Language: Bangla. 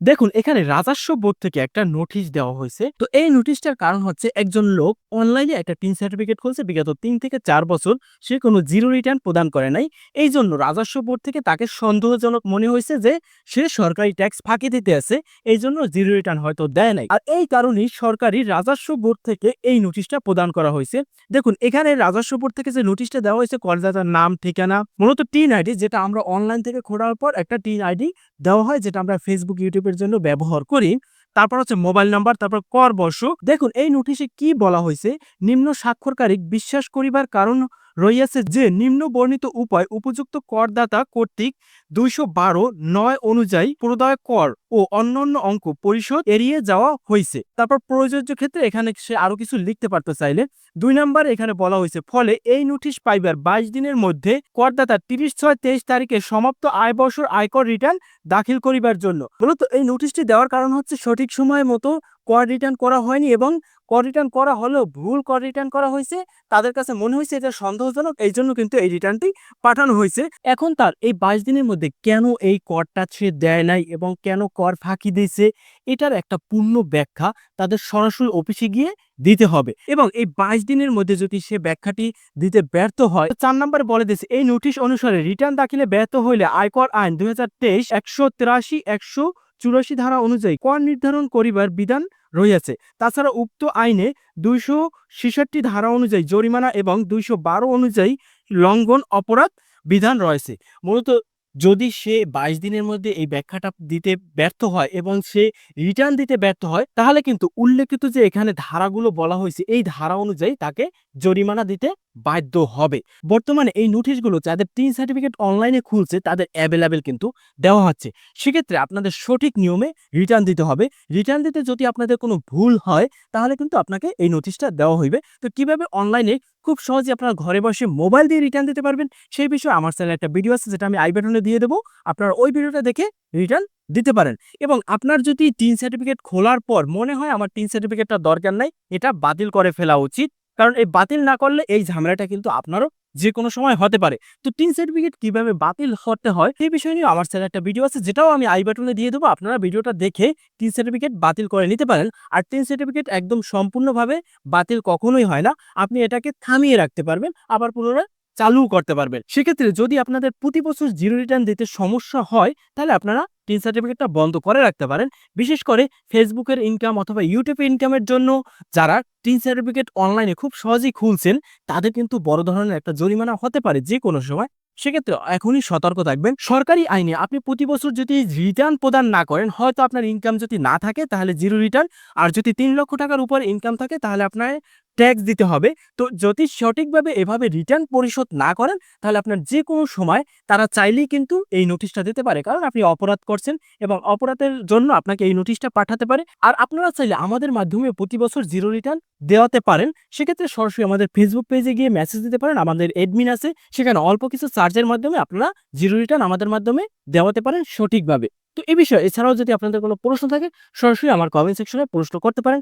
দেখুন, এখানে রাজস্ব বোর্ড থেকে একটা নোটিশ দেওয়া হয়েছে। তো এই নোটিশটার কারণ হচ্ছে একজন লোক অনলাইনে একটা টিন সার্টিফিকেট খুলছে, বিগত তিন থেকে চার বছর সে কোনো জিরো রিটার্ন প্রদান করে নাই। এই জন্য রাজস্ব বোর্ড থেকে তাকে সন্দেহজনক মনে হয়েছে যে সে সরকারি ট্যাক্স ফাঁকি দিতে আছে এই জন্য জিরো রিটার্ন হয়তো দেয় নাই। আর এই কারণেই সরকারি রাজস্ব বোর্ড থেকে এই নোটিশটা প্রদান করা হয়েছে। দেখুন, এখানে রাজস্ব বোর্ড থেকে যে নোটিশটা দেওয়া হয়েছে, করদাতার নাম, ঠিকানা, মূলত টিন আইডি, যেটা আমরা অনলাইন থেকে খোঁড়ার পর একটা টিন আইডি দেওয়া হয়, যেটা আমরা ফেসবুক ইউটিউবের জন্য ব্যবহার করি। তারপর হচ্ছে মোবাইল নাম্বার, তারপর কর বর্ষ দেখুন, এই নোটিশে কি বলা হয়েছে? নিম্ন স্বাক্ষরকারী, বিশ্বাস করিবার কারণ রইয়াছে যে নিম্ন বর্ণিত উপায় উপযুক্ত করদাতা কর্তৃক দুইশো বারো নয় অনুযায়ী প্রদয় কর ও অন্যান্য অঙ্ক পরিশোধ এড়িয়ে যাওয়া হয়েছে তারপর প্রযোজ্য ক্ষেত্রে এখানে সে আরও কিছু লিখতে পারতো চাইলে। দুই নাম্বার এখানে বলা হয়েছে ফলে এই নোটিশ পাইবার বাইশ দিনের মধ্যে করদাতা তিরিশ ছয় তেইশ তারিখে সমাপ্ত আয় বছর আয়কর রিটার্ন দাখিল করিবার জন্য। মূলত এই নোটিশটি দেওয়ার কারণ হচ্ছে সঠিক সময় মতো কর রিটার্ন করা হয়নি এবং কর রিটার্ন করা হলেও ভুল কর রিটার্ন করা হয়েছে, তাদের কাছে মনে হয়েছে এটা সন্দেহজনক, এই জন্য কিন্তু এই রিটার্নটি পাঠানো হয়েছে। এখন তার এই বাইশ দিনের মধ্যে কেন এই করটা সে দেয় নাই এবং কেন কর ফাঁকি দিয়েছে, এটার একটা পূর্ণ ব্যাখ্যা তাদের সরাসরি অফিসে গিয়ে দিতে হবে এবং এই বাইশ দিনের মধ্যে যদি সে ব্যাখ্যাটি দিতে ব্যর্থ হয়, চার নম্বরে বলে দিয়েছে, এই নোটিশ অনুসারে রিটার্ন দাখিলে ব্যর্থ হইলে আয়কর আইন দুই হাজার তেইশ একশো তিরাশি একশো চুরাশি ধারা অনুযায়ী কর নির্ধারণ করিবার বিধান রইয়াছে তাছাড়া উক্ত আইনে দুইশো ছেষট্টি ধারা অনুযায়ী জরিমানা এবং দুইশো বারো অনুযায়ী লঙ্ঘন অপরাধ বিধান রয়েছে। মূলত যদি সে বাইশ দিনের মধ্যে এই ব্যাখ্যাটা দিতে ব্যর্থ হয় এবং সে রিটার্ন দিতে ব্যর্থ হয়, তাহলে কিন্তু উল্লেখিত যে এখানে ধারাগুলো বলা হয়েছে, এই ধারা অনুযায়ী তাকে জরিমানা দিতে বাধ্য হবে। বর্তমানে এই নোটিশগুলো যাদের টিন সার্টিফিকেট অনলাইনে খুলছে, তাদের অ্যাভেলেবেল কিন্তু দেওয়া হচ্ছে। সেক্ষেত্রে আপনাদের সঠিক নিয়মে রিটার্ন দিতে হবে। রিটার্ন দিতে যদি আপনাদের কোনো ভুল হয়, তাহলে কিন্তু আপনাকে এই নোটিশটা দেওয়া হইবে। তো কীভাবে অনলাইনে খুব সহজে আপনার ঘরে বসে মোবাইল দিয়ে রিটার্ন দিতে পারবেন। সেই বিষয়ে আমার চ্যানেলে একটা ভিডিও আছে, যেটা আমি আই বাটনে দিয়ে দেবো। আপনারা ওই ভিডিওটা দেখে রিটার্ন দিতে পারেন। এবং আপনার যদি টিন সার্টিফিকেট খোলার পর মনে হয় আমার টিন সার্টিফিকেটটা দরকার নাই, এটা বাতিল করে ফেলা উচিত। কারণ এই বাতিল না করলে এই ঝামেলাটা কিন্তু আপনারও যে কোনো সময় হতে পারে। তো টিন সার্টিফিকেট কীভাবে বাতিল করতে হয় সেই বিষয় নিয়ে আমার চ্যানেলে একটা ভিডিও আছে, যেটাও আমি আই বাটনে দিয়ে দেবো। আপনারা ভিডিওটা দেখে টিন সার্টিফিকেট বাতিল করে নিতে পারেন। আর টিন সার্টিফিকেট একদম সম্পূর্ণভাবে বাতিল কখনোই হয় না। আপনি এটাকে থামিয়ে রাখতে পারবেন, আবার পুনরায় চালু করতে পারবেন। সেক্ষেত্রে যদি আপনাদের প্রতি বছর জিরো রিটার্ন দিতে সমস্যা হয়, তাহলে আপনারা টিন সার্টিফিকেটটা বন্ধ করে রাখতে পারেন। বিশেষ করে ফেসবুকের ইনকাম অথবা ইউটিউবের ইনকামের জন্য যারা টিন সার্টিফিকেট অনলাইনে খুব সহজেই খুলছেন, তাদের কিন্তু বড় ধরনের একটা জরিমানা হতে পারে যে কোনো সময়। সেক্ষেত্রে এখনই সতর্ক থাকবেন। সরকারি আইনে আপনি প্রতি বছর যদি রিটার্ন প্রদান না করেন, হয়তো আপনার ইনকাম যদি না থাকে, তাহলে জিরো রিটার্ন আর যদি তিন লক্ষ টাকার উপর ইনকাম থাকে, তাহলে আপনার ট্যাক্স দিতে হবে। তো যদি সঠিকভাবে এভাবে রিটার্ন পরিশোধ না করেন, তাহলে আপনার যে কোনো সময় তারা চাইলেই কিন্তু এই নোটিশটা দিতে পারে। কারণ আপনি অপরাধ করছেন এবং অপরাধের জন্য আপনাকে এই নোটিশটা পাঠাতে পারে। আর আপনারা চাইলে আমাদের মাধ্যমে প্রতি বছর জিরো রিটার্ন দেওয়াতে পারেন। সেক্ষেত্রে সরাসরি আমাদের ফেসবুক পেজে গিয়ে মেসেজ দিতে পারেন। আমাদের এডমিন আছে। সেখানে অল্প কিছু চার্জের মাধ্যমে আপনারা জিরো রিটার্ন আমাদের মাধ্যমে দেওয়াতে পারেন সঠিকভাবে। তো এ বিষয়ে এছাড়াও যদি আপনাদের কোনো প্রশ্ন থাকে, সরাসরি আমার কমেন্ট সেকশনে প্রশ্ন করতে পারেন।